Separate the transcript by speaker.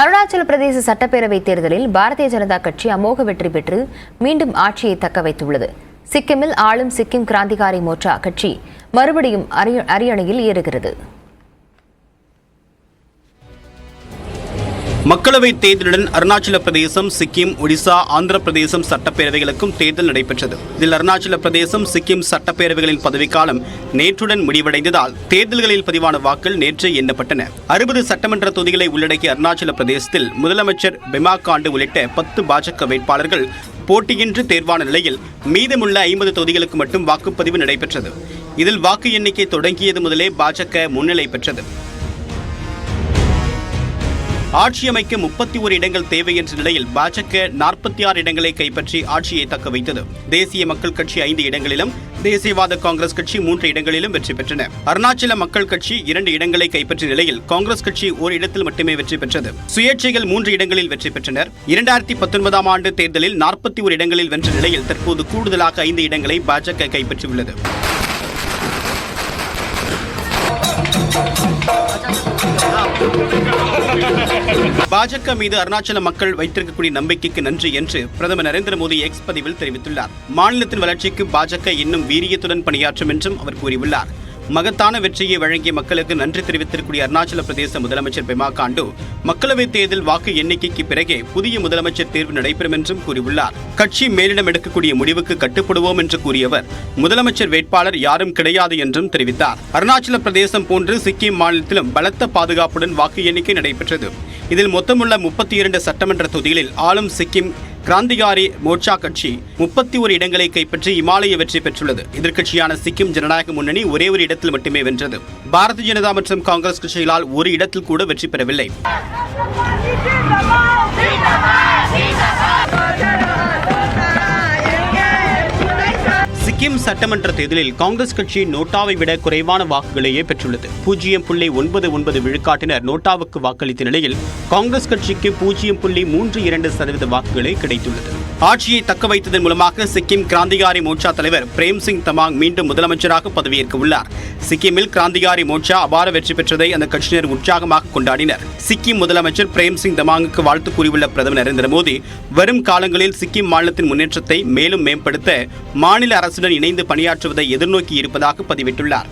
Speaker 1: அருணாச்சல பிரதேச சட்டப்பேரவைத் தேர்தலில் பாரதிய ஜனதா கட்சி அமோக வெற்றி பெற்று மீண்டும் ஆட்சியை தக்க வைத்துள்ளது. சிக்கிமில் ஆளும் சிக்கிம் கிராந்திகாரி மோர்ச்சா கட்சி மறுபடியும் அரியணையில் ஏறுகிறது.
Speaker 2: மக்களவைத் தேர்தலுடன் அருணாச்சல பிரதேசம் சிக்கிம் ஒடிசா ஆந்திர பிரதேசம் சட்டப்பேரவைகளுக்கும் தேர்தல் நடைபெற்றது. இதில் அருணாச்சல பிரதேசம் சிக்கிம் சட்டப்பேரவைகளின் பதவிக்காலம் நேற்றுடன் முடிவடைந்ததால் தேர்தல்களில் பதிவான வாக்கள் நேற்றே எண்ணப்பட்டன. அறுபது சட்டமன்ற தொகுதிகளை உள்ளடக்கிய அருணாச்சல பிரதேசத்தில் முதலமைச்சர் பெமா காண்டு உள்ளிட்ட பத்து பாஜக வேட்பாளர்கள் போட்டியின்றி தேர்வான நிலையில் மீதமுள்ள ஐம்பது தொகுதிகளுக்கு மட்டும் வாக்குப்பதிவு நடைபெற்றது. இதில் வாக்கு எண்ணிக்கை தொடங்கியது முதலே பாஜக முன்னிலை பெற்றது. ஆட்சியமைக்க முப்பத்தி ஒரு இடங்கள் தேவை என்ற நிலையில் பாஜக நாற்பத்தி ஆறு இடங்களை கைப்பற்றி ஆட்சியை தக்க வைத்தது. தேசிய மக்கள் கட்சி ஐந்து இடங்களிலும் தேசியவாத காங்கிரஸ் கட்சி மூன்று இடங்களிலும் வெற்றி பெற்றன. அருணாச்சல மக்கள் கட்சி இரண்டு இடங்களை கைப்பற்றிய நிலையில் காங்கிரஸ் கட்சி ஒரு இடத்தில் மட்டுமே வெற்றி பெற்றது. சுயேட்சைகள் மூன்று இடங்களில் வெற்றி பெற்றனர். இரண்டாயிரத்தி பத்தொன்பதாம் ஆண்டு தேர்தலில் நாற்பத்தி ஒரு இடங்களில் வென்ற நிலையில் தற்போது கூடுதலாக ஐந்து இடங்களை பாஜக கைப்பற்றியுள்ளது. பாஜக மீது அருணாச்சல மக்கள் வைத்திருக்கக்கூடிய நம்பிக்கைக்கு நன்றி என்று பிரதமர் நரேந்திர மோடி எக்ஸ் பதிவில் தெரிவித்துள்ளார். மாநிலத்தின் வளர்ச்சிக்கு பாஜக இன்னும் வீரியத்துடன் பணியாற்றும் என்றும் அவர் கூறியுள்ளார். மகத்தான வெற்றியை வழங்கிய மக்களுக்கு நன்றி தெரிவித்திருக்கூடிய அருணாச்சல பிரதேச முதலமைச்சர் பெமா காண்டு மக்களவைத் தேர்தல் வாக்கு எண்ணிக்கைக்கு பிறகே புதிய முதலமைச்சர் தேர்வு நடைபெறும் என்றும் கூறியுள்ளார். கட்சி மேலிடம் எடுக்கக்கூடிய முடிவுக்கு கட்டுப்படுவோம் என்று கூறியவர் முதலமைச்சர் வேட்பாளர் யாரும் கிடையாது என்றும் தெரிவித்தார். அருணாச்சல பிரதேசம் போன்று சிக்கிம் மாநிலத்திலும் பலத்த பாதுகாப்புடன் வாக்கு எண்ணிக்கை நடைபெற்றது. இதில் மொத்தமுள்ள முப்பத்தி இரண்டு சட்டமன்ற தொகுதிகளில் ஆளும் சிக்கிம் கிராந்திகாரி மோர்ச்சா கட்சி முப்பத்தி ஒரு இடங்களை கைப்பற்றி இமாலய வெற்றி பெற்றுள்ளது. எதிர்க்கட்சியான சிக்கிம் ஜனநாயக முன்னணி ஒரே ஒரு இடத்தில் மட்டுமே வென்றது. பாரதிய ஜனதா மற்றும் காங்கிரஸ் கட்சிகளால் ஒரு இடத்தில் கூட வெற்றி பெறவில்லை. சிக்கிம் சட்டமன்ற தேர்தலில் காங்கிரஸ் கட்சி நோட்டாவை விட குறைவான வாக்குகளையே பெற்றுள்ளது. பூஜ்ஜியம் புள்ளி ஒன்பது ஒன்பது விழுக்காட்டினர் நோட்டாவுக்கு வாக்களித்த நிலையில் காங்கிரஸ் கட்சிக்கு பூஜ்ஜியம் புள்ளி மூன்று இரண்டு சதவீத வாக்குகளே கிடைத்துள்ளது. ஆட்சியை தக்க வைத்ததன் மூலமாக சிக்கிம் கிராந்திகாரி மோர்ச்சா தலைவர் பிரேம் சிங் தமாங் மீண்டும் முதலமைச்சராக பதவியேற்க உள்ளார் சிக்கிமில் கிராந்திகாரி மோர்ச்சா அபார வெற்றி பெற்றதை அந்த கட்சியினர் உற்சாகமாக கொண்டாடினர். சிக்கிம் முதலமைச்சர் பிரேம் சிங் தமாங்குக்கு வாழ்த்து கூறியுள்ள பிரதமர் நரேந்திர மோடி வரும் காலங்களில் சிக்கிம் மாநிலத்தின் முன்னேற்றத்தை மேலும் மேம்படுத்த மாநில அரசுடன் இணைந்து பணியாற்றுவதை எதிர்நோக்கி இருப்பதாக பதிவிட்டுள்ளார்.